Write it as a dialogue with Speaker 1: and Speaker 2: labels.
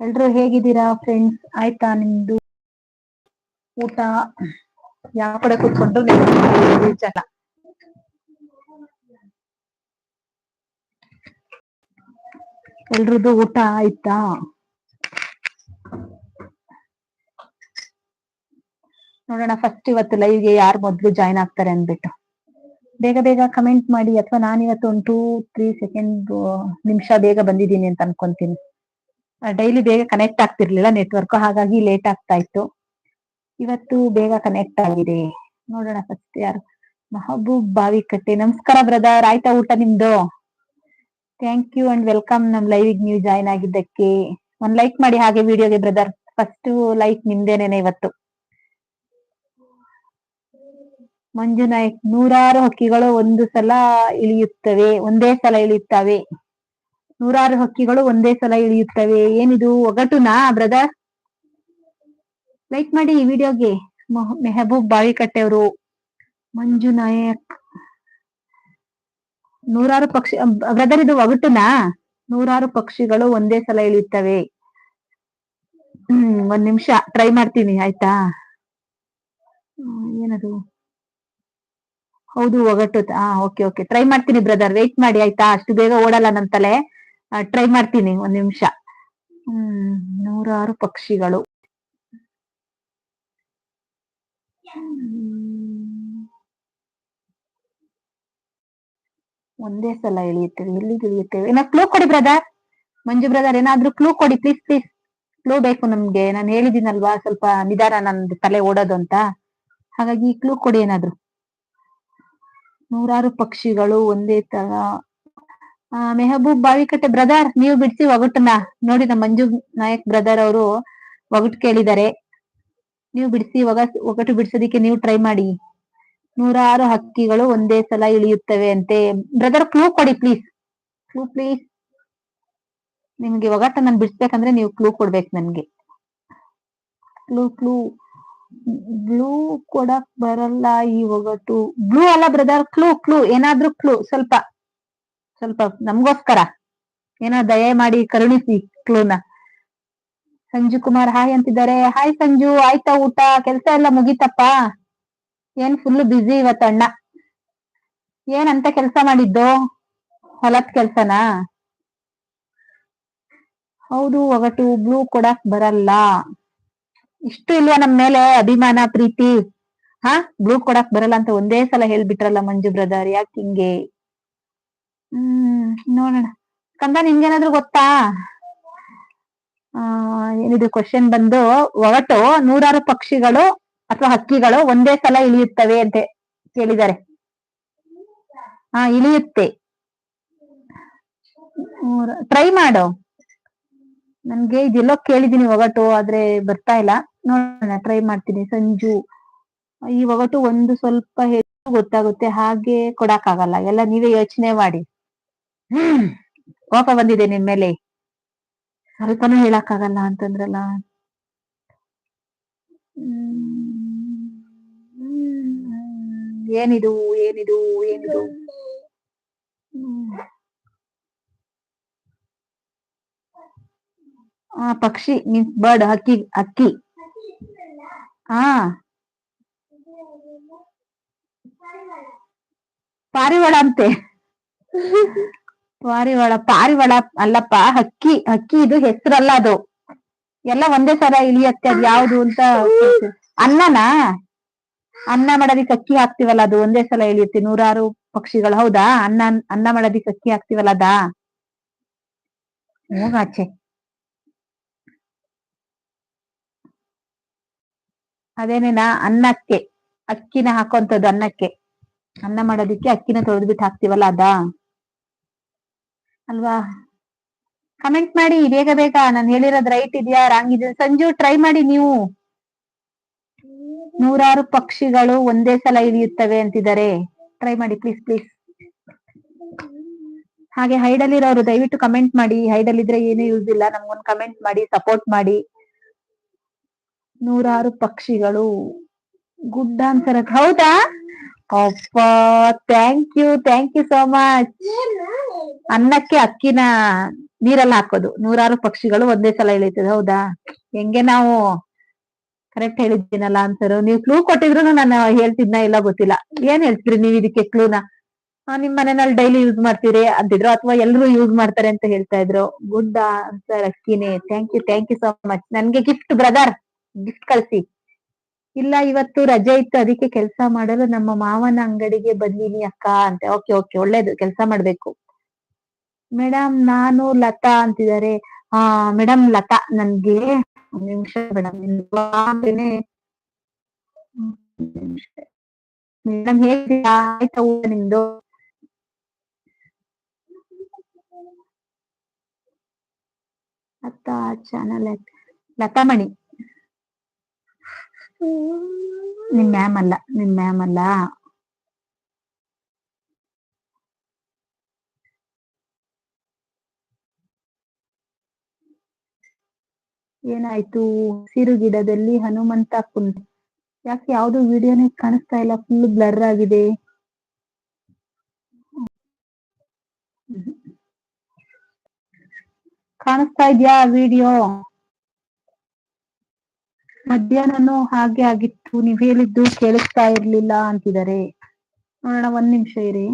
Speaker 1: ಎಲ್ರು ಹೇಗಿದ್ದೀರಾ ಫ್ರೆಂಡ್ಸ್ ಆಯ್ತಾ ನಿಮ್ದು? ಊಟ? ಯಾವ ಕಡೆ ಕೂತ್ಕೊಂಡು ವಿಚಾರ? ಎಲ್ರದ್ದು ಊಟ ಆಯ್ತಾ? ನೋಡೋಣ ಫಸ್ಟ್ ಇವತ್ತು ಲೈವ್ಗೆ ಯಾರು ಮೊದ್ಲು ಜಾಯ್ನ್ ಆಗ್ತಾರೆ ಅಂದ್ಬಿಟ್ಟು. ಬೇಗ ಬೇಗ ಕಮೆಂಟ್ ಮಾಡಿ, ಅಥವಾ ನಾನಿವತ್ತು ಒಂದು ಟೂ ತ್ರೀ ಸೆಕೆಂಡ್ ನಿಮಿಷ ಬೇಗ ಬಂದಿದ್ದೀನಿ ಅಂತ ಅನ್ಕೊಂತೀನಿ. ಡೈಲಿ ಬೇಗ ಕನೆಕ್ಟ್ ಆಗ್ತಿರ್ಲಿಲ್ಲ ನೆಟ್ವರ್ಕ್ ಹಾಗಾಗಿ ಲೇಟ್ ಆಗ್ತಾ ಇತ್ತು. ಇವತ್ತು ಬೇಗ ಕನೆಕ್ಟ್ ಆಗಿದೆ. ನೋಡೋಣ ಫಸ್ಟ್ ಯಾರು. ಮಹಬೂಬ್ ಬಾವಿಕಟ್ಟೆ. ನಮಸ್ಕಾರ ಬ್ರದರ್ ಆಯ್ತಾ ಊಟ ನಿಮ್ದು? ಥ್ಯಾಂಕ್ ಯು ಅಂಡ್ ವೆಲ್ಕಮ್ ನಮ್ ಲೈವ್ ನೀವು ಜಾಯ್ನ್ ಆಗಿದ್ದಕ್ಕೆ. ಒಂದ್ ಲೈಕ್ ಮಾಡಿ ಹಾಗೆ ವಿಡಿಯೋಗೆ ಬ್ರದರ್ ಫಸ್ಟ್ ಲೈಕ್ ನಿಮ್ದೇನೇನೆ ಇವತ್ತು? ಮಂಜುನಾಯ್ಕ್ ನೂರಾರು ಹಕ್ಕಿಗಳು ಒಂದು ಸಲ ಇಳಿಯುತ್ತವೆ. ಒಂದೇ ಸಲ ಇಳಿಯುತ್ತವೆ. ನೂರಾರು ಹಕ್ಕಿಗಳು ಒಂದೇ ಸಲ ಇಳಿಯುತ್ತವೆ. ಏನಿದು? ಒಗಟುನಾ ಬ್ರದರ್ ಲೈಕ್ ಮಾಡಿ ಈ ವಿಡಿಯೋಗೆ. ಮೆಹಬೂಬ್ ಬಾವಿಕಟ್ಟೆ ಅವರು ಮಂಜು ನಾಯಕ್. ನೂರಾರು ಪಕ್ಷಿ ಬ್ರದರ್ ಇದು ಒಗಟುನಾ? ನೂರಾರು ಪಕ್ಷಿಗಳು ಒಂದೇ ಸಲ ಇಳಿಯುತ್ತವೆ. ಹ್ಮ್, ಒಂದ್ ನಿಮಿಷ ಟ್ರೈ ಮಾಡ್ತೀನಿ, ಆಯ್ತಾ? ಏನದು? ಹೌದು, ಒಗಟು ಹಾ ಓಕೆ ಓಕೆ ಟ್ರೈ ಮಾಡ್ತೀನಿ ಬ್ರದರ್ ವೇಟ್ ಮಾಡಿ, ಆಯ್ತಾ? ಅಷ್ಟು ಬೇಗ ಓಡಲ್ಲ ನನ್ ತಲೆ. ಟ್ರೈ ಮಾಡ್ತೀನಿ ಒಂದ್ ನಿಮಿಷ. ಹ್ಮ್, ನೂರಾರು ಪಕ್ಷಿಗಳು. ಒಂದೇ ಸಲ ಇಳಿಯುತ್ತೇವೆ ಎಲ್ಲಿಗೆ ಇಳಿಯುತ್ತೇವೆ ಏನೋ ಕ್ಲೂ ಕೊಡಿ ಬ್ರದರ್ ಮಂಜು ಬ್ರದರ್ ಏನಾದ್ರೂ ಕ್ಲೂ ಕೊಡಿ ಪ್ಲೀಸ್ ಪ್ಲೀಸ್ ಕ್ಲೂ ಬೇಕು ನಮ್ಗೆ. ನಾನು ಹೇಳಿದ್ದೀನಲ್ವಾ, ಸ್ವಲ್ಪ ನಿಧಾನ ನಂದು ತಲೆ ಓಡೋದು ಅಂತ. ಹಾಗಾಗಿ ಕ್ಲೂ ಕೊಡಿ ಏನಾದ್ರು. ನೂರಾರು ಪಕ್ಷಿಗಳು ಒಂದೇ ತರ ಆ, ಮೆಹಬೂಬ್ ಬಾವಿಕಟ್ಟೆ ಬ್ರದರ್ ನೀವು ಬಿಡಿಸಿ ಒಗಟನ್ನ. ನೋಡಿ ನಮ್ಮ ಮಂಜು ನಾಯಕ್ ಬ್ರದರ್ ಅವರು ಒಗಟು ಕೇಳಿದ್ದಾರೆ. ನೀವು ಬಿಡಿಸಿ ಒಗ ಒಗಟು ಬಿಡಿಸೋದಿಕ್ಕೆ ನೀವು ಟ್ರೈ ಮಾಡಿ. ನೂರಾರು ಹಕ್ಕಿಗಳು ಒಂದೇ ಸಲ ಇಳಿಯುತ್ತವೆ ಅಂತೆ. ಬ್ರದರ್ ಕ್ಲೂ ಕೊಡಿ ಪ್ಲೀಸ್ ಕ್ಲೂ ಪ್ಲೀಸ್ ನಿಮ್ಗೆ ಒಗಟ ನಾನು ಬಿಡಿಸ್ಬೇಕಂದ್ರೆ ನೀವು ಕ್ಲೂ ಕೊಡ್ಬೇಕು ನನ್ಗೆ. ಕ್ಲೂ ಕ್ಲೂ ಬ್ಲೂ ಕೊಡಕ್ ಬರಲ್ಲ ಈ ಒಗಟು. ಬ್ಲೂ ಅಲ್ಲ ಬ್ರದರ್ ಕ್ಲೂ ಕ್ಲೂ ಏನಾದ್ರೂ ಕ್ಲೂ ಸ್ವಲ್ಪ. ಸ್ವಲ್ಪ ನಮ್ಗೋಸ್ಕರ. ಏನೋ ದಯ ಮಾಡಿ ಕರುಣಿಸಿ ಕ್ಲೂನ. ಸಂಜು ಕುಮಾರ್, ಹಾಯ್ ಅಂತಿದ್ದಾರೆ. ಹಾಯ್ ಸಂಜು, ಆಯ್ತಾ ಊಟ? ಕೆಲ್ಸ ಎಲ್ಲ ಮುಗಿತಪ್ಪ? ಏನ್ ಫುಲ್ ಬ್ಯುಸಿ ಇವತ್ತಣ್ಣ ಏನಂತ ಕೆಲ್ಸ ಮಾಡಿದ್ದು? ಹೊಲದ ಕೆಲ್ಸನಾ? ಹೌದು ಒಗಟು ಬ್ಲೂ ಕೊಡಕ್ ಬರಲ್ಲ. ಇಷ್ಟು ಇಲ್ವಾ ನಮ್ ಮೇಲೆ ಅಭಿಮಾನ, ಪ್ರೀತಿ? ಹಾ ಬ್ಲೂ ಕೊಡಕ್ ಬರಲ್ಲ ಅಂತ ಒಂದೇ ಸಲ ಹೇಳ್ಬಿಟ್ರಲ್ಲ ಮಂಜು ಬ್ರದರ್ ಯಾಕೆ ಹಿಂಗೆ? ಹ್ಮ್, ನೋಡೋಣ. ಕಂದ ನಿಮ್ಗೇನಾದ್ರೂ ಗೊತ್ತಾ? ಏನಿದು ಕ್ವಶನ್ ಬಂದು, ಒಗಟು ನೂರಾರು ಪಕ್ಷಿಗಳು ಅಥವಾ ಹಕ್ಕಿಗಳು ಒಂದೇ ಸಲ ಇಳಿಯುತ್ತವೆ ಅಂತ ಕೇಳಿದ್ದಾರೆ. ಹಾ ಇಳಿಯುತ್ತೆ. ಟ್ರೈ ಮಾಡು. ನನ್ಗೆ ಇದೆಲ್ಲೋ ಕೇಳಿದೀನಿ ಒಗಟು, ಆದ್ರೆ ಬರ್ತಾ ಇಲ್ಲ. ನೋಡೋಣ ಟ್ರೈ ಮಾಡ್ತೀನಿ. ಸಂಜು, ಈ ಒಗಟು ಒಂದು ಸ್ವಲ್ಪ ಹೆಚ್ಚು ಗೊತ್ತಾಗುತ್ತೆ, ಹಾಗೆ ಕೊಡಕ್ಕಾಗಲ್ಲ. ಎಲ್ಲ ನೀವೇ ಯೋಚನೆ ಮಾಡಿ. ಹ್ಮ್, ಕೋಪ ಬಂದಿದೆ ನಿನ್ ಮೇಲೆ. ಸ್ವಲ್ಪನೂ ಹೇಳಕ್ಕಾಗಲ್ಲ ಅಂತಂದ್ರಲ್ಲ. ಏನಿದು ಏನಿದು ಏನಿದು? ಆ ಪಕ್ಷಿ ಮೀನ್ಸ್ ಬರ್ಡ್ ಹಕ್ಕಿ ಹಕ್ಕಿ. ಆ. ಪಾರಿವಾಳ ಅಂತೆ. ಪಾರಿವಾಳ ಪಾರಿವಾಳ ಅಲ್ಲಪ್ಪ, ಹಕ್ಕಿ ಹಕ್ಕಿ ಇದು ಹೆಸರಲ್ಲ ಅದು. ಎಲ್ಲ ಒಂದೇ ಸಲ ಇಳಿಯತ್ತೆ ಅದ್ ಯಾವ್ದು ಅಂತ ಅನ್ನನಾ? ಅನ್ನ ಮಾಡೋದಿಕ್ ಅಕ್ಕಿ ಹಾಕ್ತಿವಲ್ಲ ಅದು, ಒಂದೇ ಸಲ ಇಳಿಯುತ್ತೆ, ನೂರಾರು ಪಕ್ಷಿಗಳು. ಹೌದಾ? ಅನ್ನ ಅನ್ನ ಮಾಡೋದಿಕ್ ಅಕ್ಕಿ ಹಾಕ್ತಿವಲ್ಲ ಅದಾ? ಹೋಗಾಚೆ ಅದೇನೇನಾ? ಅನ್ನಕ್ಕೆ ಅಕ್ಕಿನ ಹಾಕುವಂತದ್ದು ಅನ್ನಕ್ಕೆ. ಅನ್ನ ಮಾಡೋದಿಕ್ಕೆ ಅಕ್ಕಿನ ತೊಳೆದ್ಬಿಟ್ಟು ಹಾಕ್ತಿವಲ್ಲ ಅದಾ? ಅಲ್ವಾ? ಕಮೆಂಟ್ ಮಾಡಿ, ಬೇಗ ಬೇಗ. ನಾನು ಹೇಳಿರೋದ್ ರೈಟ್ ಇದೆಯಾ ರಾಂಗ್ ಇದೆಯಾ? ಸಂಜು ಟ್ರೈ ಮಾಡಿ ನೀವು. ನೂರಾರು ಪಕ್ಷಿಗಳು ಒಂದೇ ಸಲ ಇಳಿಯುತ್ತವೆ ಅಂತಿದ್ದಾರೆ. ಟ್ರೈ ಮಾಡಿ ಪ್ಲೀಸ್ ಪ್ಲೀಸ್ ಹಾಗೆ ಹೈಡಲ್ಲಿರೋರು, ದಯವಿಟ್ಟು ಕಮೆಂಟ್ ಮಾಡಿ. ಹೈಡಲ್ಲಿದ್ರೆ ಏನೂ ಯೂಸ್ ಇಲ್ಲ. ನಮ್ಗೊಂದು ಕಮೆಂಟ್ ಮಾಡಿ ಸಪೋರ್ಟ್ ಮಾಡಿ. ನೂರಾರು ಪಕ್ಷಿಗಳು. ಗುಡ್ ಆನ್ಸರ್ ಹೌದಾ? ಅಪ್ಪ thank you thank you so much ಅನ್ನಕ್ಕೆ ಅಕ್ಕಿನ ನೀರಲ್ಲಿ ಹಾಕೋದು. ನೂರಾರು ಪಕ್ಷಿಗಳು ಒಂದೇ ಸಲ ಇಳಿತದೆ, ಹೌದಾ? ಹೆಂಗೆ ನಾವು ಕರೆಕ್ಟ್ ಹೇಳಿದ್ದೀನಲ್ಲ ಅಂತರು. ನೀವು ಕ್ಲೂ ಕೊಟ್ಟಿದ್ರು ನಾನು ಹೇಳ್ತಿದ್ನ ಇಲ್ಲ ಗೊತ್ತಿಲ್ಲ. ಏನ್ ಹೇಳ್ತೀರಿ ನೀವು ಇದಕ್ಕೆ ಕ್ಲೂನ ನಿಮ್ ಮನೆಯಲ್ಲಿ ಡೈಲಿ ಯೂಸ್ ಮಾಡ್ತೀರಿ ಅಂತಿದ್ರು, ಅಥವಾ ಎಲ್ಲರೂ ಯೂಸ್ ಮಾಡ್ತಾರೆ ಅಂತ ಹೇಳ್ತಾ ಇದ್ರು. Good answer ಅಕ್ಕಿನೇ. Thank you thank you so much ನನ್ಗೆ ಗಿಫ್ಟ್ ಬ್ರದರ್ ಗಿಫ್ಟ್ ಕಳ್ಸಿ. ಇಲ್ಲ, ಇವತ್ತು ರಜೆ ಇತ್ತು, ಅದಕ್ಕೆ ಕೆಲಸ ಮಾಡಲು ನಮ್ಮ ಮಾವನ ಅಂಗಡಿಗೆ ಬಂದೀನಿ ಅಕ್ಕ ಅಂತ. ಓಕೆ ಓಕೆ ಒಳ್ಳೇದು. ಕೆಲಸ ಮಾಡ್ಬೇಕು. ಮೇಡಮ್ ನಾನು ಲತಾ ಅಂತಿದ್ದಾರೆ. ಆ ಮೇಡಮ್ ಲತಾ ನನ್ಗೆ ಒಂದ್ ನಿಮಿಷ ಮೇಡಮ್ ಮೇಡಮ್ ಹೇಗಿದ್ದೀರಾ? ಆಯ್ತಾ ಊಟ ನಿಮ್ದು? ಲತಾ ಚಾನಲ್ ಲತಾಮಣಿ. ನಿಮ್ ಮ್ಯಾಮ್ ಅಲ್ಲ, ನಿಮ್ ಮ್ಯಾಮ್ ಅಲ್ಲ? ಏನಾಯ್ತು? ಹಸಿರು ಗಿಡದಲ್ಲಿ ಹನುಮಂತ ಕುಂತ ಯಾಕೆ ಯಾವ್ದು ವಿಡಿಯೋನೇ ಕಾಣಿಸ್ತಾ ಇಲ್ಲ ಫುಲ್ ಬ್ಲರ್ ಆಗಿದೆ. ಕಾಣಿಸ್ತಾ ಇದ್ಯಾ ವಿಡಿಯೋ? ಮಧ್ಯಾಹ್ನನೂ ಹಾಗೆ ಆಗಿತ್ತು, ನೀವ್ ಹೇಳಿದ್ದು ಕೇಳಿಸ್ತಾ ಇರ್ಲಿಲ್ಲ ಅಂತಿದ್ದಾರೆ. ನೋಡೋಣ, ಒಂದ್ ನಿಮಿಷ ಇರಿ.